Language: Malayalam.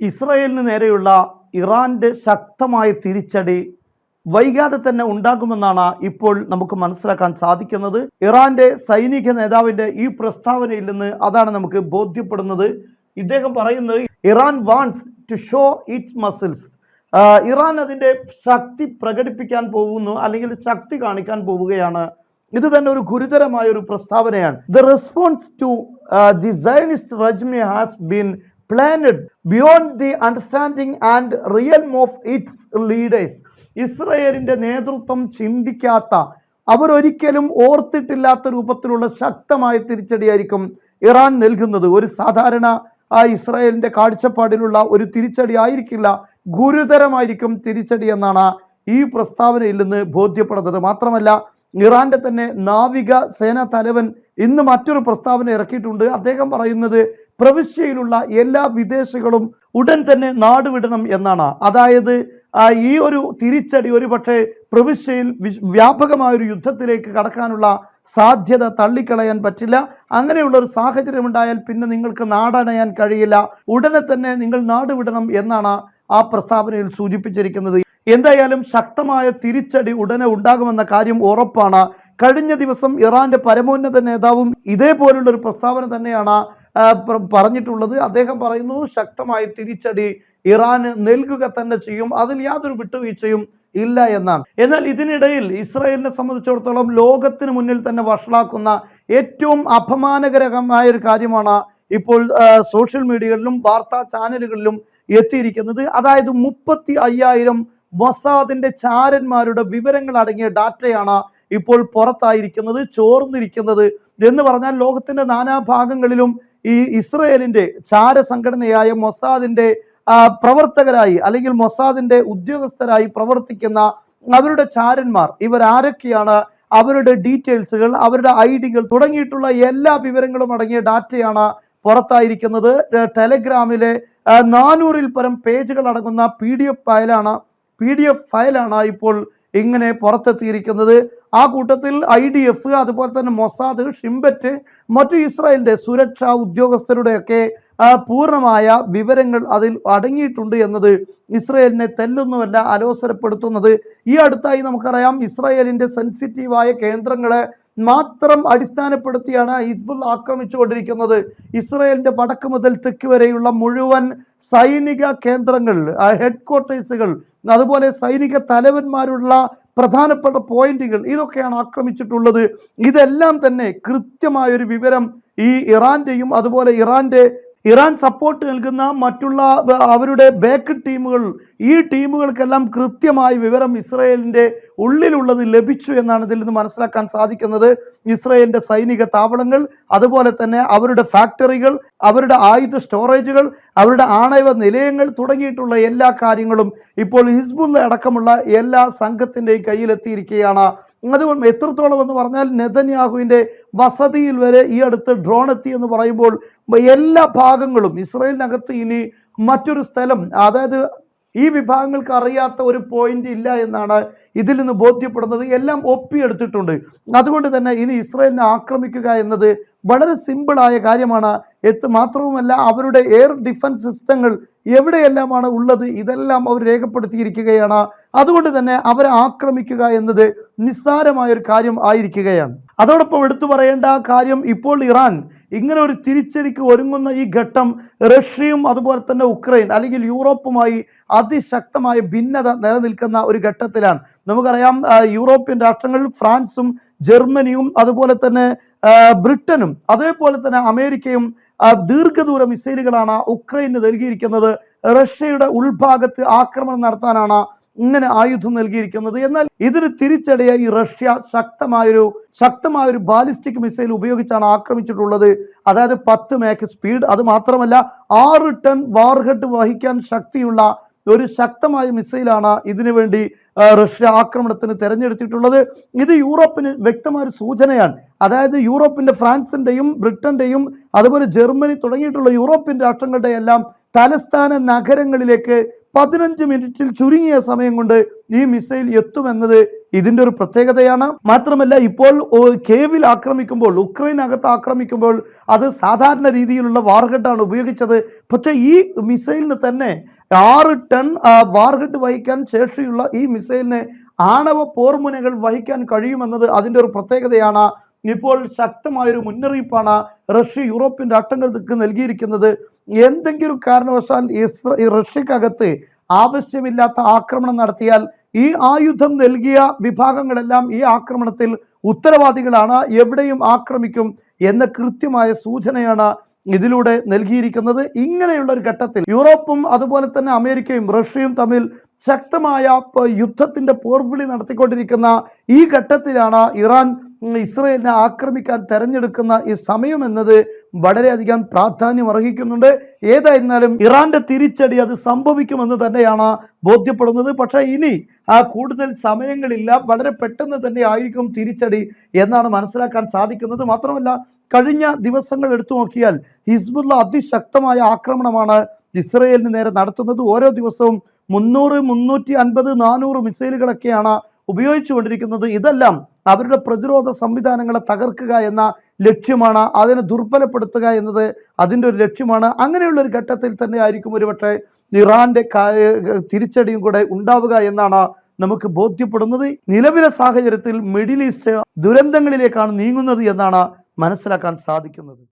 ഇസ്രയേലിന് നേരെയുള്ള ഇറാന്റെ ശക്തമായ തിരിച്ചടി വൈകാതെ തന്നെ ഉണ്ടാകുമെന്നാണ് ഇപ്പോൾ നമുക്ക് മനസ്സിലാക്കാൻ സാധിക്കുന്നത്. ഇറാന്റെ സൈനിക നേതാവിന്റെ ഈ പ്രസ്താവനയിൽ നിന്ന് അതാണ് നമുക്ക് ബോധ്യപ്പെടുന്നത്. ഇദ്ദേഹം പറയുന്നത് Iran wants to show its muscles Iran അതിന്റെ ശക്തി പ്രകടിപ്പിക്കാൻ പോകുന്നു അല്ലെങ്കിൽ ശക്തി കാണിക്കാൻ പോവുകയാണ്. ഇത് തന്നെ ഒരു ഗുരുതരമായ ഒരു പ്രസ്താവനയാണ്. The response to the Zionist regime has been planned beyond the understanding and real of its leaders ഇസ്രയേലിന്റെ നേതൃത്വം ചിന്തിക്കാത്ത അവരൊരിക്കലും ഓർത്തിട്ടില്ലാത്ത രൂപത്തിലുള്ള ശക്തമായ തിരിച്ചടിയായിരിക്കും ഇറാൻ നൽകുന്നത്. ഒരു സാധാരണ ആ ഇസ്രായേലിന്റെ കാഴ്ചപ്പാടിലുള്ള ഒരു തിരിച്ചടി ആയിരിക്കില്ല. ഗുരുതരമായിരിക്കും തിരിച്ചടി എന്നാണ് ഈ പ്രസ്താവനയിൽ നിന്ന് ബോധ്യപ്പെടുന്നത്. മാത്രമല്ല ഇറാന്റെ തന്നെ നാവിക സേനാ തലവൻ ഇന്ന് മറ്റൊരു പ്രസ്താവന ഇറക്കിയിട്ടുണ്ട്. അദ്ദേഹം പറയുന്നത് പ്രവിശ്യയിലുള്ള എല്ലാ വിദേശികളും ഉടൻ തന്നെ നാടുവിടണം എന്നാണ്. അതായത് ഈ ഒരു തിരിച്ചടി ഒരു പക്ഷേ പ്രവിശ്യയിൽ വ്യാപകമായൊരു യുദ്ധത്തിലേക്ക് കടക്കാനുള്ള സാധ്യത തള്ളിക്കളയാൻ പറ്റില്ല. അങ്ങനെയുള്ള ഒരു സാഹചര്യം ഉണ്ടായാൽ പിന്നെ നിങ്ങൾക്ക് നാടണയാൻ കഴിയില്ല. ഉടനെ തന്നെ നിങ്ങൾ നാടുവിടണം എന്നാണ് ആ പ്രസ്താവനയിൽ സൂചിപ്പിച്ചിരിക്കുന്നത്. എന്തായാലും ശക്തമായ തിരിച്ചടി ഉടനെ ഉണ്ടാകുമെന്ന കാര്യം ഉറപ്പാണ്. കഴിഞ്ഞ ദിവസം ഇറാന്റെ പരമോന്നത നേതാവും ഇതേപോലുള്ള ഒരു പ്രസ്താവന തന്നെയാണ് പറഞ്ഞിട്ടുള്ളത്. അദ്ദേഹം പറയുന്നു ശക്തമായ തിരിച്ചടി ഇറാന് നൽകുക തന്നെ ചെയ്യും. അതിൽ യാതൊരു വിട്ടുവീഴ്ചയും ഇല്ല എന്നാണ്. എന്നാൽ ഇതിനിടയിൽ ഇസ്രായേലിനെ സംബന്ധിച്ചിടത്തോളം ലോകത്തിന് മുന്നിൽ തന്നെ വഷളാക്കുന്ന ഏറ്റവും അപമാനകരമായ ഒരു കാര്യമാണ് ഇപ്പോൾ സോഷ്യൽ മീഡിയകളിലും വാർത്താ ചാനലുകളിലും എത്തിയിരിക്കുന്നത്. അതായത് മുപ്പത്തി അയ്യായിരം മൊസാദിന്റെ ചാരന്മാരുടെ വിവരങ്ങൾ അടങ്ങിയ ഡാറ്റയാണ് ഇപ്പോൾ പുറത്തായിരിക്കുന്നത് ചോർന്നിരിക്കുന്നത് എന്ന് പറഞ്ഞാൽ ലോകത്തിന്റെ നാനാഭാഗങ്ങളിലും ഈ ഇസ്രയേലിന്റെ ചാര സംഘടനയായ മൊസാദിന്റെ ആ, പ്രവർത്തകരായി അല്ലെങ്കിൽ മൊസാദിന്റെ ഉദ്യോഗസ്ഥരായി പ്രവർത്തിക്കുന്ന അവരുടെ ചാരന്മാർ ഇവരാരൊക്കെയാണ് അവരുടെ ഡീറ്റെയിൽസുകൾ അവരുടെ ഐ ഡികൾ തുടങ്ങിയിട്ടുള്ള എല്ലാ വിവരങ്ങളും അടങ്ങിയ ഡാറ്റയാണ് പുറത്തായിരിക്കുന്നത്. ടെലഗ്രാമിലെ നാനൂറിൽ പരം പേജുകൾ അടങ്ങുന്ന പി ഡി എഫ് ഫയലാണ് പി ഡി എഫ് ഫയലാണ് ഇപ്പോൾ ഇങ്ങനെ പുറത്തെത്തിയിരിക്കുന്നത്. ആ കൂട്ടത്തിൽ ഐ ഡി എഫ് അതുപോലെ തന്നെ മൊസാദ് ഷിംബറ്റ് മറ്റു ഇസ്രായേലിന്റെ സുരക്ഷാ ഉദ്യോഗസ്ഥരുടെയൊക്കെ പൂർണമായ വിവരങ്ങൾ അതിൽ അടങ്ങിയിട്ടുണ്ട് എന്നത് ഇസ്രായേലിനെ തെല്ലൊന്നുമല്ല അലോസരപ്പെടുത്തുന്നത്. ഈ അടുത്തായി നമുക്കറിയാം ഇസ്രായേലിന്റെ സെൻസിറ്റീവായ കേന്ദ്രങ്ങളെ മാത്രം അടിസ്ഥാനപ്പെടുത്തിയാണ് ഹിസ്ബുൾ ആക്രമിച്ചുകൊണ്ടിരിക്കുന്നത്. ഇസ്രായേലിന്റെ വടക്ക് മുതൽ തെക്ക് വരെയുള്ള മുഴുവൻ സൈനിക കേന്ദ്രങ്ങൾ ഹെഡ് ക്വാർട്ടേഴ്സുകൾ അതുപോലെ സൈനിക തലവന്മാരുള്ള പ്രധാനപ്പെട്ട പോയിന്റുകൾ ഇതൊക്കെയാണ് ആക്രമിച്ചിട്ടുള്ളത്. ഇതെല്ലാം തന്നെ കൃത്യമായൊരു വിവരം ഈ ഇറാന്റെയും അതുപോലെ ഇറാന്റെ ഇറാൻ സപ്പോർട്ട് നൽകുന്ന മറ്റുള്ള അവരുടെ ബാക്ക് ടീമുകൾ ഈ ടീമുകൾക്കെല്ലാം കൃത്യമായി വിവരം ഇസ്രയേലിന്റെ ഉള്ളിലുള്ളത് ലഭിച്ചു എന്നാണ് ഇതിൽ നിന്ന് മനസ്സിലാക്കാൻ സാധിക്കുന്നത്. ഇസ്രയേലിന്റെ സൈനിക താവളങ്ങൾ അതുപോലെ തന്നെ അവരുടെ ഫാക്ടറികൾ അവരുടെ ആയുധ സ്റ്റോറേജുകൾ അവരുടെ ആണവ നിലയങ്ങൾ തുടങ്ങിയിട്ടുള്ള എല്ലാ കാര്യങ്ങളും ഇപ്പോൾ ഹിസ്ബുള്ള അടക്കമുള്ള എല്ലാ സംഘത്തിന്റെയും കയ്യിലെത്തിയിരിക്കുകയാണ് അതുകൊണ്ട് എത്രത്തോളം എന്ന് പറഞ്ഞാൽ നെതന്യാഹുവിന്റെ വസതിയിൽ വരെ ഈ അടുത്ത് ഡ്രോൺ എത്തി എന്ന് പറയുമ്പോൾ എല്ലാ ഭാഗങ്ങളും ഇസ്രയേലിനകത്ത് ഇനി മറ്റൊരു സ്ഥലം അതായത് ഈ വിഭാഗങ്ങൾക്ക് അറിയാത്ത ഒരു പോയിന്റ് ഇല്ല എന്നാണ് ഇതിൽ നിന്ന് ബോധ്യപ്പെടുന്നത്. എല്ലാം ഒപ്പിയെടുത്തിട്ടുണ്ട്. അതുകൊണ്ട് തന്നെ ഇനി ഇസ്രയേലിനെ ആക്രമിക്കുക എന്നത് വളരെ സിമ്പിളായ കാര്യമാണ്. എത്ത് മാത്രവുമല്ല അവരുടെ എയർ ഡിഫൻസ് സിസ്റ്റങ്ങൾ എവിടെയെല്ലാമാണ് ഉള്ളത്? ഇതെല്ലാം അവർ രേഖപ്പെടുത്തിയിരിക്കുകയാണ്. അതുകൊണ്ട് തന്നെ അവരെ ആക്രമിക്കുക എന്നത് നിസ്സാരമായ ഒരു കാര്യം ആയിരിക്കുകയാണ്. അതോടൊപ്പം എടുത്തു പറയേണ്ട കാര്യം ഇപ്പോൾ ഇറാൻ ഇങ്ങനെ ഒരു തിരിച്ചടിക്ക് ഒരുങ്ങുന്ന ഈ ഘട്ടം റഷ്യയും അതുപോലെ തന്നെ ഉക്രൈൻ അല്ലെങ്കിൽ യൂറോപ്പുമായി അതിശക്തമായ ഭിന്നത നിലനിൽക്കുന്ന ഒരു ഘട്ടത്തിലാണ്. നമുക്കറിയാം യൂറോപ്യൻ രാഷ്ട്രങ്ങൾ ഫ്രാൻസും ജർമ്മനിയും അതുപോലെ തന്നെ ബ്രിട്ടനും അതേപോലെ തന്നെ അമേരിക്കയും ദീർഘദൂര മിസൈലുകളാണ് ഉക്രൈന് നൽകിയിരിക്കുന്നത്. റഷ്യയുടെ ഉൾഭാഗത്ത് ആക്രമണം നടത്താനാണ് ഇങ്ങനെ ആയുധം നൽകിയിരിക്കുന്നത്. എന്നാൽ ഇതിന് തിരിച്ചടിയായി റഷ്യ ശക്തമായൊരു ശക്തമായൊരു ബാലിസ്റ്റിക് മിസൈൽ ഉപയോഗിച്ചാണ് ആക്രമിച്ചിട്ടുള്ളത്. അതായത് പത്ത് മേക്ക് സ്പീഡ് അത് മാത്രമല്ല ആറ് ടൺ വാർഹെഡ് വഹിക്കാൻ ശക്തിയുള്ള ഒരു ശക്തമായ മിസൈലാണ് ഇതിനു വേണ്ടി റഷ്യ ആക്രമണത്തിന് തെരഞ്ഞെടുത്തിട്ടുള്ളത്. ഇത് യൂറോപ്പിന് വ്യക്തമായ ഒരു സൂചനയാണ്. അതായത് യൂറോപ്പിന്റെ ഫ്രാൻസിന്റെയും ബ്രിട്ടന്റെയും അതുപോലെ ജർമ്മനി തുടങ്ങിയിട്ടുള്ള യൂറോപ്യൻ രാഷ്ട്രങ്ങളുടെ എല്ലാം തലസ്ഥാന നഗരങ്ങളിലേക്ക് പതിനഞ്ച് മിനിറ്റിൽ ചുരുങ്ങിയ സമയം കൊണ്ട് ഈ മിസൈൽ എത്തുമെന്നത് ഇതിന്റെ ഒരു പ്രത്യേകതയാണ്. മാത്രമല്ല ഇപ്പോൾ കേവിൽ ആക്രമിക്കുമ്പോൾ ഉക്രൈനകത്ത് ആക്രമിക്കുമ്പോൾ അത് സാധാരണ രീതിയിലുള്ള വാർഹെഡാണ് ഉപയോഗിച്ചത്. പക്ഷേ ഈ മിസൈലിന് തന്നെ ആറ് ടൺ വാർഹെഡ് വഹിക്കാൻ ശേഷിയുള്ള ഈ മിസൈലിന് ആണവ പോർമുനകൾ വഹിക്കാൻ കഴിയുമെന്നത് അതിന്റെ ഒരു പ്രത്യേകതയാണ്. ഇപ്പോൾ ശക്തമായൊരു മുന്നറിയിപ്പാണ് റഷ്യ യൂറോപ്യൻ രാഷ്ട്രങ്ങൾക്ക് നൽകിയിരിക്കുന്നത്. എന്തെങ്കിലും കാരണവശാൽ ഇസ്ര റഷ്യക്കകത്ത് ആവശ്യമില്ലാത്ത ആക്രമണം നടത്തിയാൽ ഈ ആയുധം നൽകിയ വിഭാഗങ്ങളെല്ലാം ഈ ആക്രമണത്തിൽ ഉത്തരവാദികളാണ്. എവിടെയും ആക്രമിക്കും എന്ന കൃത്യമായ സൂചനയാണ് ഇതിലൂടെ നൽകിയിരിക്കുന്നത്. ഇങ്ങനെയുള്ള ഒരു ഘട്ടത്തിൽ യൂറോപ്പും അതുപോലെ തന്നെ അമേരിക്കയും റഷ്യയും തമ്മിൽ ശക്തമായ യുദ്ധത്തിന്റെ പോർവിളി നടത്തിക്കൊണ്ടിരിക്കുന്ന ഈ ഘട്ടത്തിലാണ് ഇറാൻ ഇസ്രയേലിനെ ആക്രമിക്കാൻ തെരഞ്ഞെടുക്കുന്ന ഈ സമയം എന്നത് വളരെയധികം പ്രാധാന്യം അർഹിക്കുന്നുണ്ട്. ഏതായിരുന്നാലും ഇറാന്റെ തിരിച്ചടി അത് സംഭവിക്കുമെന്ന് തന്നെയാണ് ബോധ്യപ്പെടുന്നത്. പക്ഷേ ഇനി ആ കൂടുതൽ സമയങ്ങളില്ല. വളരെ പെട്ടെന്ന് തന്നെ ആയിരിക്കും തിരിച്ചടി എന്നാണ് മനസ്സിലാക്കാൻ സാധിക്കുന്നത്. മാത്രമല്ല കഴിഞ്ഞ ദിവസങ്ങൾ എടുത്തു നോക്കിയാൽ ഹിസ്ബുള്ള അതിശക്തമായ ആക്രമണമാണ് ഇസ്രയേലിന് നേരെ നടത്തുന്നത്. ഓരോ ദിവസവും മുന്നൂറ് മുന്നൂറ്റി അൻപത് നാനൂറ് മിസൈലുകളൊക്കെയാണ് ഉപയോഗിച്ചുകൊണ്ടിരിക്കുന്നത് ഇതെല്ലാം അവരുടെ പ്രതിരോധ സംവിധാനങ്ങളെ തകർക്കുക എന്ന ലക്ഷ്യമാണ് അതിനെ ദുർബലപ്പെടുത്തുക എന്നത് അതിന്റെ ഒരു ലക്ഷ്യമാണ്. അങ്ങനെയുള്ള ഒരു ഘട്ടത്തിൽ തന്നെ ആയിരിക്കും ഒരുപക്ഷെ ഇറാന്റെ തിരിച്ചടിയും കൂടെ ഉണ്ടാവുക എന്നാണ് നമുക്ക് ബോധ്യപ്പെടുന്നത്. നിലവിലെ സാഹചര്യത്തിൽ മിഡിൽ ഈസ്റ്റ് ദുരന്തങ്ങളിലേക്കാണ് നീങ്ങുന്നത് എന്നാണ് മനസ്സിലാക്കാൻ സാധിക്കുന്നത്.